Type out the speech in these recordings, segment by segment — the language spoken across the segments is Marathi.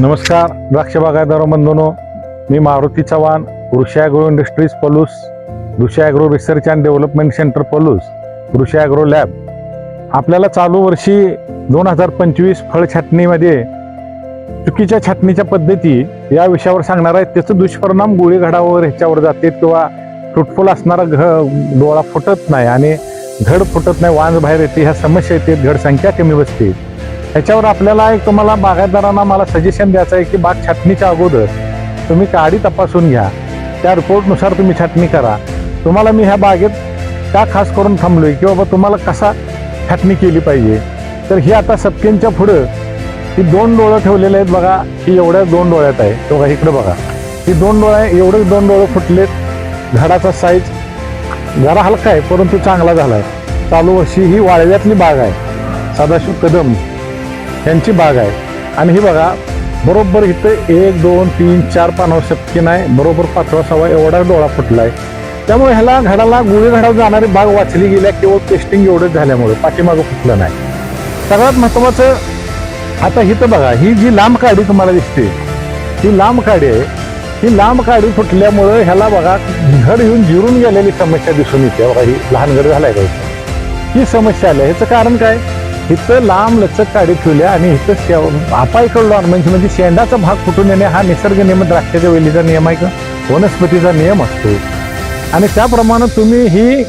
नमस्कार द्राक्ष बागायतदार बंधूनो मी मारुती चव्हाण कृषी agro industries Palus Krishi agro research and development centre Palus Krishi agro lab. आपल्याला चालू वर्षी दोन हजार पंचवीस फळ छाटणीमध्ये चुकीच्या छाटणीच्या पद्धती या विषयावर सांगणार आहेत त्याचं दुष्परिणाम गोळी घडावर ह्याच्यावर जाते किंवा फ्रुटफुल असणारा घ डोळा फुटत नाही आणि घड फुटत नाही वांज बाहेर येते ह्या समस्या येते घड संख्या कमी बसते. ह्याच्यावर आपल्याला एक तुम्हाला बागायतदारांना मला सजेशन द्यायचं आहे की बाग छाटणीच्या अगोदर तुम्ही काडी तपासून घ्या. त्या रिपोर्टनुसार तुम्ही छाटणी करा. तुम्हाला मी ह्या बागेत का खास करून थांबलोय की बाबा तुम्हाला कसा छाटणी केली पाहिजे? तर ही आता सपकेंच्या पुढं ही दोन डोळं ठेवलेले आहेत बघा. ही एवढ्या दोन डोळ्यात आहे. तो बघा इकडं बघा. ही दोन डोळ्या एवढे दोन डोळे फुटलेत. झाडाचा साईज जरा हलका आहे परंतु चांगला झाला आहे चालू वर्षी ही वाळव्यातली बाग आहे. सदाशिव कदम. यांची बाग आहे. आणि ही बघा बरोबर इथं एक दोन तीन चार पानावर शक्य नाही? बरोबर पाचवा सहावा एवढा डोळा फुटला आहे त्यामुळे ह्याला घडाला गुळी घडावर जाणारी बाग वाचली गेल्या केवळ टेस्टिंग एवढंच झाल्यामुळे पाठीमागं फुटलं नाही. सगळ्यात महत्वाचं आता इथं बघा ही जी लांब काडी तुम्हाला दिसते ही लांब काडी आहे. ही लांब काडी फुटल्यामुळं ह्याला बघा घड येऊन जिरून गेलेली समस्या दिसून येते. बघा ही लहान घड झालाय का ही समस्या आल्या ह्याचं कारण काय? इथं लांब लचक काडी ठेवल्या आणि इथं शेव अपायकड डॉर्मन्सी म्हणजे-, म्हणजे शेंडाचा भाग फुटून येणे हा निसर्ग नियम द्राक्षाच्या वेलीचा नियम आहे का? वनस्पतीचा नियम असतो. आणि त्याप्रमाणे तुम्ही ही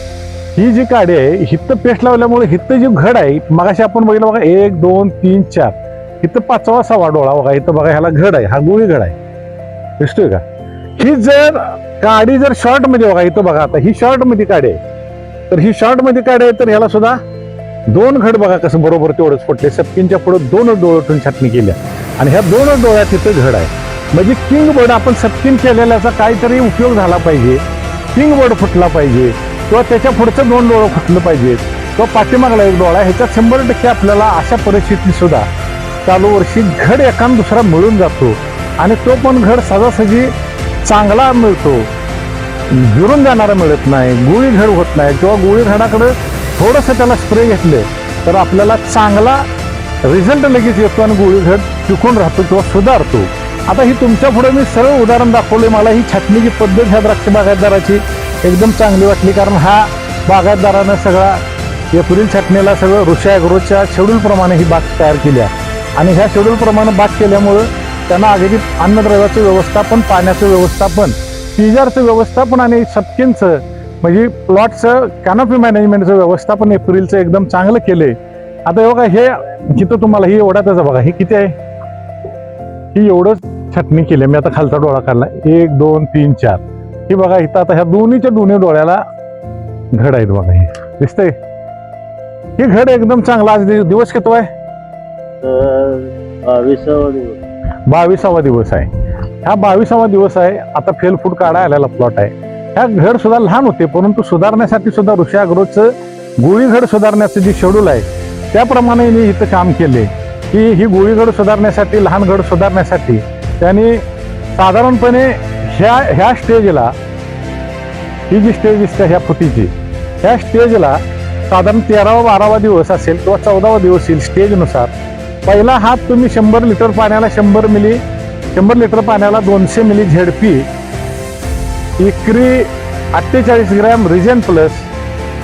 ही जी काडी आहे हिथं पेस्ट लावल्यामुळे हिथं जी घड आहे मगाशी आपण बघितलं बघा एक दोन तीन चार. इथं पाचवा सहावा डोळा बघा इथं बघा ह्याला घड आहे हा गुळी घड आहे. दिसतोय का? ही जर काडी जर शॉर्टमध्ये बघा इथं बघा आता ही शॉर्टमध्ये काडी आहे. तर ही शॉर्टमध्ये काडी आहे तर ह्याला सुद्धा दोन घड बघा कसं बरोबर तेवढंच फुटले सपकिनच्या पुढे दोन डोळ्यातून छाटणी केल्या. आणि ह्या दोन डोळ्यात तिथं घड आहे. म्हणजे किंग बर्ड आपण सपकिन केलेल्याचा काहीतरी उपयोग झाला पाहिजे. किंग बोर्ड फुटला पाहिजे. किंवा त्याच्या पुढचं दोन डोळं फुटलं पाहिजे. किंवा पाठीमागला एक डोळा ह्याच्यात शंभर टक्के आपल्याला अशा परिस्थितीत सुद्धा चालू वर्षी घड एकान दुसरा मिळून जातो. आणि तो पण घड सहजासहजी चांगला मिळतो. गिरून जाणारा मिळत नाही. गुळी घड होत नाही. किंवा गुळी घडाकडं थोडंसं त्याला स्प्रे घेतले तर आपल्याला चांगला रिझल्ट लगेच येतो आणि गुळी टिकून राहतो किंवा सुधारतो. आता ही तुमच्यापुढे मी सरळ उदाहरण दाखवले मला ही छाटणीची पद्धत ह्या द्राक्ष बागायतदाराची एकदम चांगली वाटली कारण हा बागायतदारानं सगळा एप्रिल छाटणीला सगळं ऋषा ॲग्रोच्या शेड्यूलप्रमाणे ही बाग तयार केली आहे. आणि ह्या शेड्यूलप्रमाणे बाग केल्यामुळं त्यांना अगदी अन्नद्रव्याचं व्यवस्थापन पाण्याचं व्यवस्थापन पिजारचं व्यवस्थापन आणि सपकिनचं म्हणजे प्लॉटचं कॅनॉपी मॅनेजमेंटचं व्यवस्थापन एप्रिलचं एकदम चांगलं केलंय. आता हे बघा हे जिथं तुम्हाला ही एवढ्यातच आहे बघा हे किती आहे? ही एवढंच छाटणी केली. मी आता खालचा डोळा काढला. एक दोन तीन चार. ही बघा इथं आता ह्या दोन्हीच्या दोन्ही डोळ्याला घड आहेत बघा हे. दिसतंय? ही घड एकदम चांगला आज दिवस किती आहे बावीसावा दिवस. बावीसावा दिवस आहे. हा बावीसावा दिवस आहे. आता फेल फूड काढा आलेला प्लॉट आहे. ह्या घड सुद्धा लहान होते परंतु सुधारण्यासाठी सुद्धा ऋषी अग्रोचं गोळी घड सुधारण्याचं जे शेड्यूल आहे त्याप्रमाणे मी इथं काम केले. की ही गोळी घड सुधारण्यासाठी लहान घड सुधारण्यासाठी त्यांनी साधारणपणे ह्या ह्या स्टेजला ही जी स्टेज दिसते ह्या फुटीची ह्या स्टेजला साधारण तेरावा बारावा दिवस असेल किंवा चौदावा दिवस येईल स्टेजनुसार पहिला हात तुम्ही शंभर लिटर पाण्याला शंभर मिली शंभर लिटर पाण्याला दोनशे मिली झेडपी इक्री अठ्ठेचाळीस ग्रॅम रिजन प्लस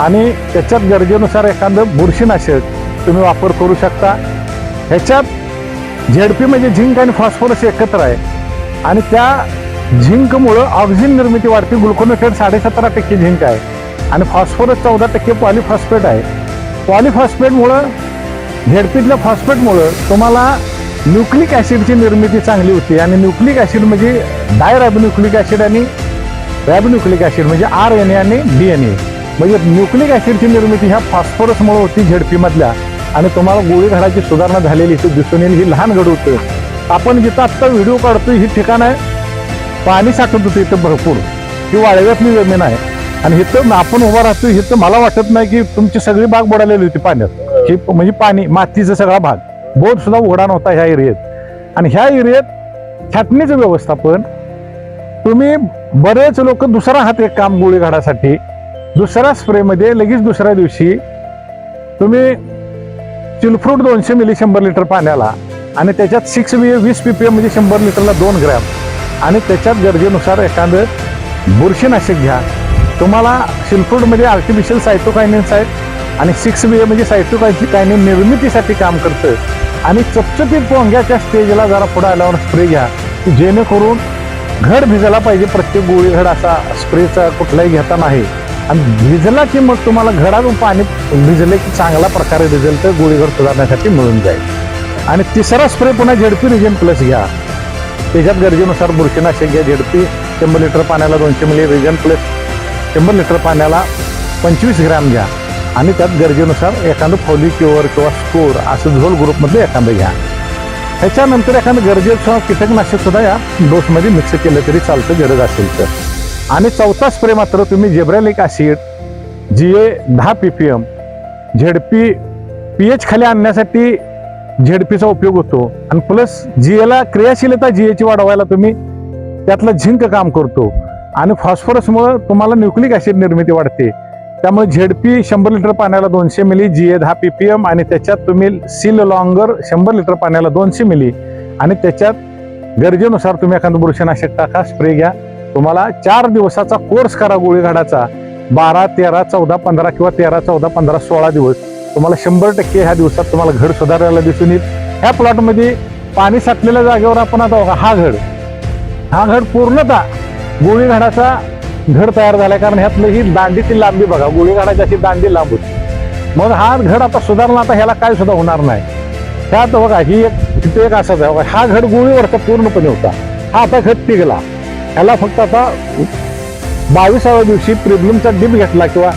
आणि त्याच्यात गरजेनुसार एखादं बुरशीनाशक तुम्ही वापर करू शकता. ह्याच्यात झेडपी म्हणजे झिंक आणि फॉस्फरस एकत्र आहे. आणि त्या झिंकमुळं ऑक्सिजन निर्मिती वाढते. ग्लुकोनोफेट साडेसतरा टक्के झिंक आहे. आणि फॉस्फरस चौदा टक्के पॉलिफॉस्फेट आहे. पॉलिफॉस्फेटमुळं झेडपीतल्या फॉस्फेटमुळं तुम्हाला न्यूक्लिक ॲसिडची निर्मिती चांगली होती. आणि न्यूक्लिक ॲसिड म्हणजे डायरायबोन्युक्लिक ॲसिड आणि रॅबन्युक्लिक ॲसिड म्हणजे आर एन ए आणि डी एन ए. म्हणजे न्यूक्लिक ॲसिडची निर्मिती ह्या फॉस्फरसमुळे होती झेडपीमधल्या. आणि तुम्हाला गोळी घडाची सुधारणा झालेली इथे दिसून येईल. ही लहान घड होतं आपण जिथं आत्ता व्हिडिओ काढतोय ही ठिकाण आहे. पाणी साठत होतं इथं भरपूर. ही वाळव्यातली जमीन आहे. आणि इथं आपण उभा राहतो इथं मला वाटत नाही की तुमची सगळी बाग बुडालेली होती पाण्यात. ही म्हणजे पाणी मातीचा सगळा भाग. बोट सुद्धा उघडा नव्हता ह्या एरियात. आणि ह्या एरियात छाटणीचं व्यवस्थापन तुम्ही बरेच लोक दुसरा हात एक काम गोळी घाडासाठी दुसऱ्या स्प्रेमध्ये लगेच दुसऱ्या दिवशी तुम्ही चिलफ्रूट दोनशे मिली शंभर लिटर पाण्याला आणि त्याच्यात सिक्स बी वीस पी पी एम म्हणजे शंभर लिटरला दोन ग्रॅम आणि त्याच्यात गरजेनुसार एखादं बुरशीनाशक घ्या. तुम्हाला चिलफ्रूटमध्ये आर्टिफिशियल सायटोकायनिन्स आहेत आणि सिक्स बी ए म्हणजे सायटोकायनिन निर्मितीसाठी काम करतं आणि चपचपीत पोंग्याच्या स्टेजला जरा पुढे आल्यावर स्प्रे घ्या. जेणेकरून घड भिजायला पाहिजे. प्रत्येक गोळी घड असा स्प्रेचा कुठलाही घेता नाही. आणि भिजला की मग तुम्हाला घडातून पाणी भिजले की चांगला प्रकारे रिझल्ट गोळी घड सुधारण्यासाठी मिळून जाईल. आणि तिसरा स्प्रे पुन्हा झेडपी रिजन प्लस घ्या. त्याच्यात गरजेनुसार बुरशीनाशक घ्या. झेडपी शंभर लिटर पाण्याला दोनशे मिली रिजन प्लस शंभर लिटर पाण्याला पंचवीस ग्रॅम घ्या. आणि त्यात गरजेनुसार एखादं फॉलिक्युअर किंवा स्कोर असं झोल ग्रुपमधलं एखादं घ्या. ह्याच्यानंतर एखादं गरजेचं कीटकनाशक सुद्धा या डोसमध्ये मिक्स केलं तरी चालतं गरज असेल तर. आणि चौथा स्प्रे मात्र तुम्ही जेब्रॅलिक ॲसिड जी ए दहा P P M ZP P H खाली आणण्यासाठी झेडपीचा उपयोग होतो. आणि प्लस जी एला क्रियाशीलता जी एची वाढवायला तुम्ही त्यातलं झिंक काम करतो. आणि फॉस्फरसमुळं तुम्हाला न्यूक्लिक ॲसिड निर्मिती वाढते. त्यामुळे झेडपी शंभर लिटर पाण्याला दोनशे मिली जी ए दहा पी पी एम आणि त्याच्यात तुम्ही सील लॉंगर शंभर लिटर पाण्याला दोनशे मिली. आणि त्याच्यात गरजेनुसार तुम्ही एखादं बुरशीनाशक टाका स्प्रे घ्या. तुम्हाला चार दिवसाचा कोर्स करा गोळीघाडाचा बारा तेरा चौदा पंधरा किंवा तेरा चौदा पंधरा सोळा दिवस. तुम्हाला शंभर टक्के ह्या दिवसात तुम्हाला घड सुधारायला दिसून येईल. ह्या प्लॉटमध्ये पाणी साठलेल्या जागेवर आपण आता बघा हा घड. हा घड पूर्णतः गोळीघाडाचा घड तयार झालाय कारण ह्यातलं ही दांडीची लांबी बघा गोळीघाडाची अशी दांडी लांब होती. मग हा घड आता सुधारला आता ह्याला काय सुद्धा होणार नाही. ह्यात बघा ही एक तिथे एक असाच आहे बघा हा घड गोळीवरचा पूर्णपणे होता. हा आता घड टिकला ह्याला फक्त आता बावीसाव्या दिवशी प्रिब्लमचा डीप घेतला किंवा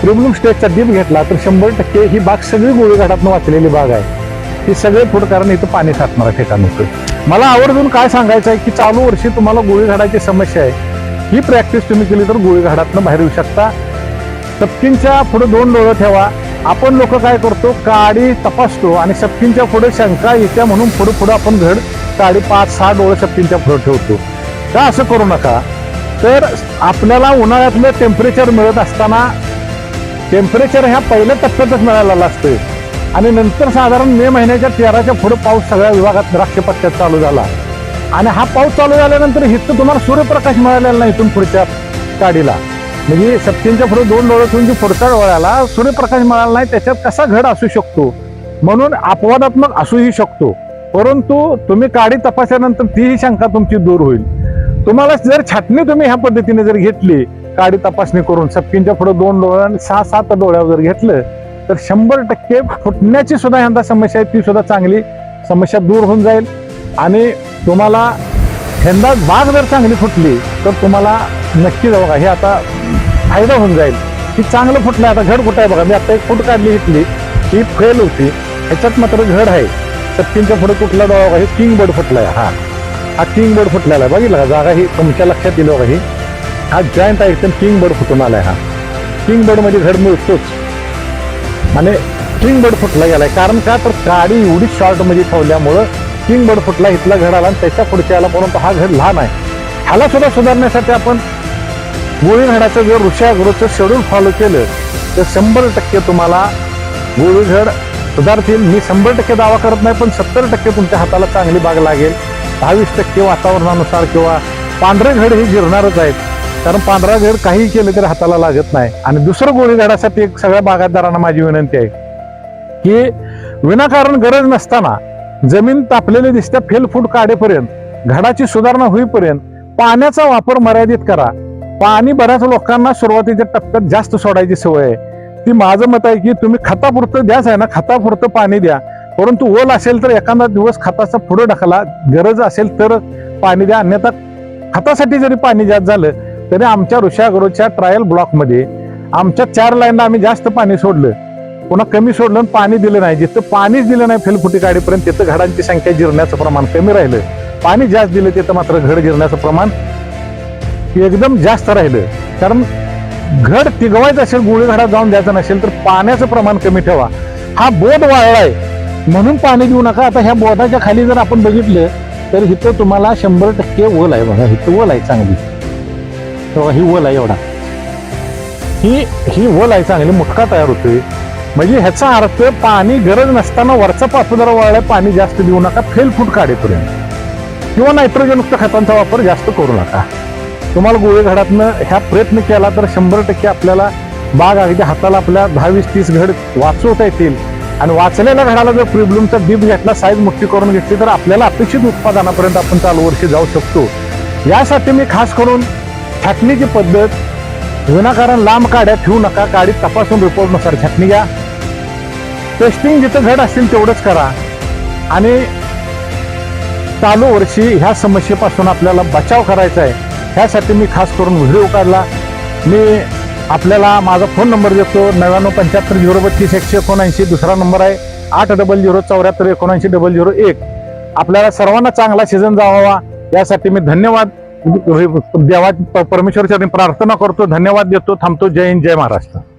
प्रिब्लम स्टेजचा डीप घेतला तर शंभर टक्के ही बाग सगळी गोळीघाटातनं वाचलेली बाग आहे. ही सगळे पुढं कारण इथं पाणी साठणारं ठिकाण होतं. मला आवर्जून काय सांगायचं आहे की चालू वर्षी तुम्हाला गोळीघाटाची समस्या आहे. ही प्रॅक्टिस तुम्ही केली तर गोळीघाडातनं बाहेर येऊ शकता. सपकिनच्या पुढे दोन डोळं ठेवा. आपण लोक काय करतो? काडी तपासतो आणि सपकिनच्या पुढे शंका येत्या म्हणून पुढे पुढे आपण घड काडी पाच सहा डोळे सपकिनच्या पुढे ठेवतो. का असं करू नका? तर आपल्याला उन्हाळ्यातलं टेम्परेचर मिळत असताना टेम्परेचर ह्या पहिल्या टप्प्यातच मिळालेलं असतं आणि नंतर साधारण मे महिन्याच्या तेराच्या पुढे पाऊस सगळ्या विभागात द्राक्ष पट्ट्यात चालू झाला. आणि हा पाऊस चालू झाल्यानंतर हिथं तुम्हाला सूर्यप्रकाश मिळालेला नाही इथून पुढच्या काडीला. म्हणजे सप्तींच्या पुढे दोन डोळे ठेवून जी पुढच्या डोळ्याला सूर्यप्रकाश मिळाला नाही त्याच्यात कसा घड असू शकतो? म्हणून अपवादात्मक असूही शकतो. परंतु तुम्ही काडी तपासल्यानंतर तीही शंका तुमची दूर होईल. तुम्हाला जर छाटणी तुम्ही ह्या पद्धतीने जर घेतली काडी तपासणी करून सपकींच्या पुढे दोन डोळ्या आणि सहा सात डोळ्यावर जर घेतलं तर शंभर टक्के फुटण्याची सुद्धा ह्यांदा समस्या आहे ती सुद्धा चांगली समस्या दूर होऊन जाईल. आणि तुम्हाला यंदा बाग जर चांगली फुटली तर तुम्हाला नक्की जाऊ का हे आता फायदा होऊन जाईल. की चांगलं फुटलं आता घड कुठं आहे बघा. मी आता एक फूट काढली घेतली ही फेल होती. ह्याच्यात मात्र घड आहे. सत्तींच्या पुढे कुठला डोळा बघा हे किंग बर्ड फुटलाय. हा. हा किंग बर्ड फुटलेला आहे. बघितलं का? जागा ही तुमच्या लक्षात येईल बघा ही. हा जॉईंट आहे एकदम किंग बर्ड फुटून आलाय हा. किंग बर्डमध्ये घड मिळतोच. आणि किंग बर्ड फुटला गेलाय. कारण का? तर काडी एवढी शॉर्टमध्ये ठेवल्यामुळं किंग बर्ड फुटला इथला घड आला आणि त्याच्या पुढच्या आला परंतु हा घड लहान आहे. ह्याला सुद्धा सुधारण्यासाठी आपण गोळी घडाचं जर ऋषागृहचं शेड्यूल फॉलो केलं तर शंभर टक्के तुम्हाला गोळी घड सुधारतील. मी शंभर टक्के दावा करत नाही पण सत्तर टक्के तुमच्या हाताला चांगली बाग लागेल. दहावीस टक्के वातावरणानुसार किंवा पांढरे घड हे जिरणारच आहेत. कारण पांढरा घड काही केलं तरी हाताला लागत नाही. आणि दुसरं गोळी घडासाठी एक सगळ्या बागायतदारांना माझी विनंती आहे की विनाकारण गरज नसताना जमीन तापलेली दिसत्या फेल फूट काढेपर्यंत. घडाची सुधारणा होईपर्यंत. पाण्याचा वापर मर्यादित करा. पाणी बऱ्याच लोकांना सुरुवातीच्या टप्प्यात जास्त सोडायची सवय आहे. ती माझं मत आहे की तुम्ही खतापुरतं द्याच आहे ना खतापुरतं पाणी द्या. परंतु ओल असेल तर एखादा दिवस खताचा पुढे ढकला गरज असेल तर पाणी द्या. अन्यथा खतासाठी जरी पाणी जास्त झालं तरी आमच्या ऋषागरोच्या ट्रायल ब्लॉकमध्ये आमच्या चार लाईनला आम्ही जास्त पाणी सोडलं. पुन्हा कमी सोडलं आणि पाणी दिलं नाही. जिथं पाणीच दिलं नाही फेलफुटी काढीपर्यंत तिथं घडांची संख्या जिरण्याचं प्रमाण कमी राहिलं. पाणी जास्त दिलं तिथं मात्र घड जिरण्याचं प्रमाण एकदम जास्त राहिलं. कारण घड तिगवायचं असेल गोळी घडात जाऊन द्यायचं नसेल तर पाण्याचं प्रमाण कमी ठेवा. हा बोध वाळलाय. म्हणून पाणी देऊ नका. आता ह्या बोधाच्या खाली जर आपण बघितलं तर इथं तुम्हाला शंभर टक्के वल आहे बघा. इथं वल आहे चांगली. तेव्हा ही वल आहे एवढा. ही ही वल आहे चांगली. मुटका तयार होतोय. म्हणजे ह्याचा अर्थ पाणी गरज नसताना वरचा पापुदरा वळलं पाणी जास्त देऊ नका फेल फूट काढेपर्यंत. किंवा नायट्रोजनयुक्त खतांचा वापर जास्त करू नका. तुम्हाला गोळे घडातनं ह्या प्रयत्न केला तर शंभर टक्के आपल्याला बाग अगदी हाताला आपल्या दहा वीस तीस घड वाचवता येतील. आणि वाचलेल्या घडाला जर प्रिब्लूमचा डीप घेतला साईज मोठी करून घेतली तर आपल्याला अपेक्षित उत्पादनापर्यंत आपण चालू वर्षी जाऊ शकतो. यासाठी मी खास करून छाटणीची पद्धत विनाकारण लांब काड्या ठेवू नका काडीत तपासून रिपोर्टनुसार छाटणी घ्या. टेस्टिंग जिथं घट असतील तेवढंच करा आणि चालू वर्षी ह्या समस्येपासून आपल्याला बचाव करायचा आहे ह्यासाठी मी खास करून व्हिडिओ काढला मी आपल्याला माझा फोन नंबर देतो नव्याण्णव पंच्याहत्तर झिरो बत्तीस एकशे एकोणऐंशी दुसरा नंबर आहे आठ डबल झिरो चौऱ्याहत्तर एकोणऐंशी डबल झिरो एक आपल्याला सर्वांना चांगला सीझन जावावा यासाठी मी धन्यवाद देवा परमेश्वरच्या प्रार्थना करतो धन्यवाद देतो थांबतो जय हिंद जय महाराष्ट्र